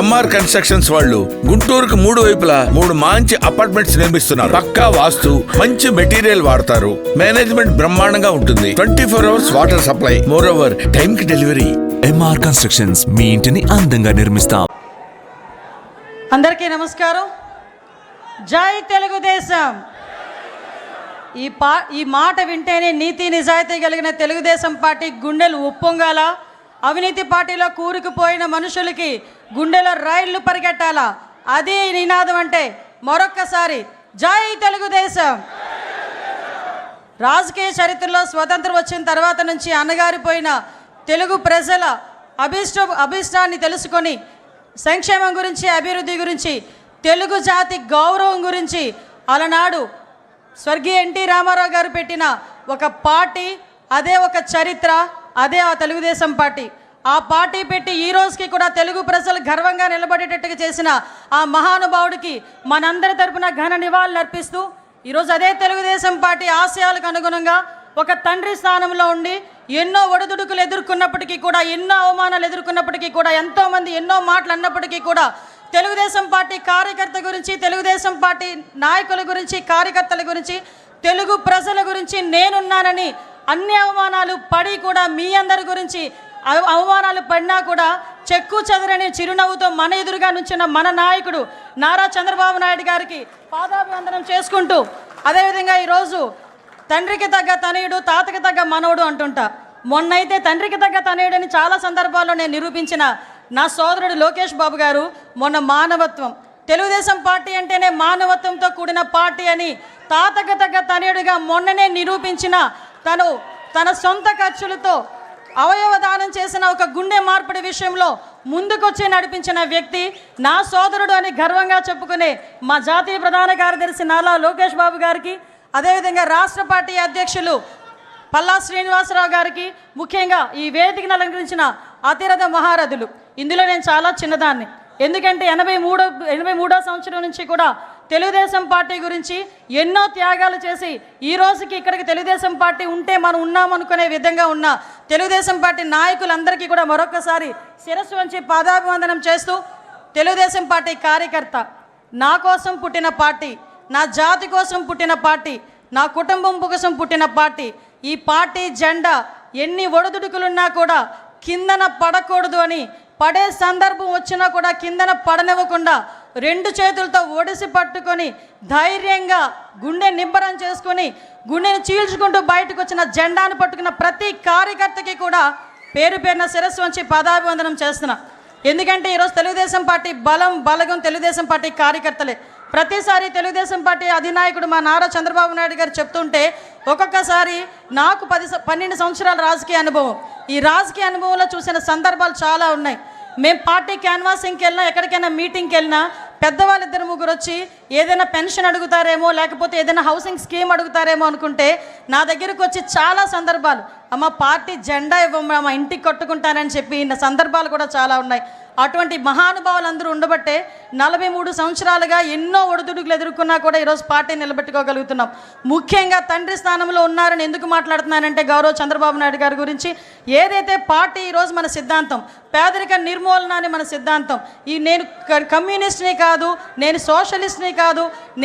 MR constructions వాళ్ళు గుంటూరుకు మూడు వైపులా మూడు మంచి అపార్ట్మెంట్స్ నిర్మిస్తున్నారు. పక్కా వాస్తు మంచి మెటీరియల్ వాడతారు. మేనేజ్మెంట్ బ్రహ్మాండంగా ఉంటుంది. Twenty four hours water supply. More over time కి డెలివరీ ఎంఆర్ కన్స్ట్రక్షన్స్ మీ ఇంటిని అందంగా నిర్మిస్తాం. అందరికీ నమస్కారం. జై తెలుగుదేశం. ఈ పా ఈ మాట వింటేనే నీతి నిజాయితీ కలిగిన తెలుగుదేశం పార్టీ గుండెలు ఉప్పొంగాల? అవినీతి పార్టీలో కూరుకుపోయిన మనుషులకి గుండెలో రైళ్ళు పరిగెట్టాలా? అది నినాదం అంటే మరొక్కసారి జై తెలుగుదేశం! రాజకీయ చరిత్రలో స్వతంత్రం వచ్చిన తర్వాత నుంచి అన్నగారిపోయిన తెలుగు ప్రజల అభిష్ట అభిష్టాన్ని తెలుసుకొని సంక్షేమం గురించి అభివృద్ధి గురించి తెలుగు జాతి గౌరవం గురించి అలనాడు స్వర్గీయ ఎన్టీ రామారావు గారు పెట్టిన ఒక పార్టీ అదే ఒక చరిత్ర. అదే ఆ తెలుగుదేశం పార్టీ. ఆ పార్టీ పెట్టి ఈ రోజుకి కూడా తెలుగు ప్రజలు గర్వంగా నిలబడేటట్టుగా చేసిన ఆ మహానుభావుడికి మనందరి తరపున ఘన నివాళులు అర్పిస్తూ ఈరోజు అదే తెలుగుదేశం పార్టీ ఆశయాలకు అనుగుణంగా ఒక తండ్రి స్థానంలో ఉండి ఎన్నో ఒడిదుడుకులు ఎదుర్కొన్నప్పటికీ కూడా ఎన్నో అవమానాలు ఎదుర్కొన్నప్పటికీ కూడా ఎంతోమంది ఎన్నో మాటలు అన్నప్పటికీ కూడా తెలుగుదేశం పార్టీ కార్యకర్త గురించి తెలుగుదేశం పార్టీ నాయకుల గురించి కార్యకర్తల గురించి తెలుగు ప్రజల గురించి నేనున్నానని అన్ని అవమానాలు పడి కూడా మీ అందరి గురించి అవమానాలు పడినా కూడా చెక్కు చెదరని చిరునవ్వుతో మన ఎదురుగా నుంచిన మన నాయకుడు నారా చంద్రబాబు నాయుడు గారికి పాదాభివందనం చేసుకుంటూ అదేవిధంగా ఈరోజు తండ్రికి తగ్గ తనయుడు తాతకి తగ్గ మనవుడు అంటుంటా. మొన్నైతే తండ్రికి తగ్గ తనయుడని చాలా సందర్భాల్లో నేను నిరూపించిన నా సోదరుడు లోకేష్ బాబు గారు మొన్న మానవత్వం. తెలుగుదేశం పార్టీ అంటేనే మానవత్వంతో కూడిన పార్టీ అని తాతకు తగ్గ తనయుడిగా మొన్ననే నిరూపించిన తను తన సొంత ఖర్చులతో అవయవ దానం చేసిన ఒక గుండె మార్పిడి విషయంలో ముందుకొచ్చి నడిపించిన వ్యక్తి నా సోదరుడు అని గర్వంగా చెప్పుకునే మా జాతీయ ప్రధాన కార్యదర్శి నాలా లోకేష్ బాబు గారికి అదేవిధంగా రాష్ట్ర పార్టీ అధ్యక్షులు పల్లా శ్రీనివాసరావు గారికి ముఖ్యంగా ఈ వేదికను అలంకరించిన అతిరథ మహారథులు. ఇందులో నేను చాలా చిన్నదాన్ని. ఎందుకంటే ఎనభై మూడో ఎనభై మూడో సంవత్సరం నుంచి కూడా తెలుగుదేశం పార్టీ గురించి ఎన్నో త్యాగాలు చేసి ఈ రోజుకి ఇక్కడికి తెలుగుదేశం పార్టీ ఉంటే మనం ఉన్నామనుకునే విధంగా ఉన్న తెలుగుదేశం పార్టీ నాయకులందరికీ కూడా మరొకసారి శిరస్సు వంచి పాదాభివందనం చేస్తూ తెలుగుదేశం పార్టీ కార్యకర్త నా కోసం పుట్టిన పార్టీ నా జాతి కోసం పుట్టిన పార్టీ నా కుటుంబం కోసం పుట్టిన పార్టీ ఈ పార్టీ జెండా ఎన్ని ఒడిదుడుకులున్నా కూడా కిందన పడకూడదు అని పడే సందర్భం వచ్చినా కూడా కిందన పడనివ్వకుండా రెండు చేతులతో ఒడిసి పట్టుకొని ధైర్యంగా గుండె నింబరం చేసుకొని గుండెని చీల్చుకుంటూ బయటకు వచ్చిన జెండాను పట్టుకున్న ప్రతి కార్యకర్తకి కూడా పేరు పేరున శిరస్సు వంచి పదాభివందనం చేస్తున్నా. ఎందుకంటే ఈరోజు తెలుగుదేశం పార్టీ బలం బలగం తెలుగుదేశం పార్టీ కార్యకర్తలే. ప్రతిసారి తెలుగుదేశం పార్టీ అధినాయకుడు మా నారా చంద్రబాబు నాయుడు గారు చెప్తుంటే ఒక్కొక్కసారి నాకు పది స- పన్నెండు సంవత్సరాల రాజకీయ అనుభవం. ఈ రాజకీయ అనుభవంలో చూసిన సందర్భాలు చాలా ఉన్నాయి. మేము పార్టీ క్యాన్వాసింగ్కి వెళ్ళినా ఎక్కడికైనా మీటింగ్కి వెళ్ళినా పెద్దవాళ్ళిద్దరు ముగ్గురు వచ్చి ఏదైనా పెన్షన్ అడుగుతారేమో లేకపోతే ఏదైనా హౌసింగ్ స్కీమ్ అడుగుతారేమో అనుకుంటే నా దగ్గరకు వచ్చి చాలా సందర్భాలు. అమ్మ పార్టీ జెండా ఇవ్వమ్మా మా ఇంటికి కట్టుకుంటానని చెప్పి ఇన్న సందర్భాలు కూడా చాలా ఉన్నాయి. అటువంటి మహానుభావులు అందరూ ఉండబట్టే నలభై మూడు సంవత్సరాలుగా ఎన్నో ఒడిదుడుకులు ఎదుర్కొన్నా కూడా ఈరోజు పార్టీ నిలబెట్టుకోగలుగుతున్నాం. ముఖ్యంగా తండ్రి స్థానంలో ఉన్నారని ఎందుకు మాట్లాడుతున్నానంటే గౌరవ చంద్రబాబు నాయుడు గారి గురించి. ఏదైతే పార్టీ ఈరోజు మన సిద్ధాంతం పేదరిక నిర్మూలన అని మన సిద్ధాంతం ఈ నేను కమ్యూనిస్ట్ని కాదు నేను సోషలిస్ట్ని కాదు నేను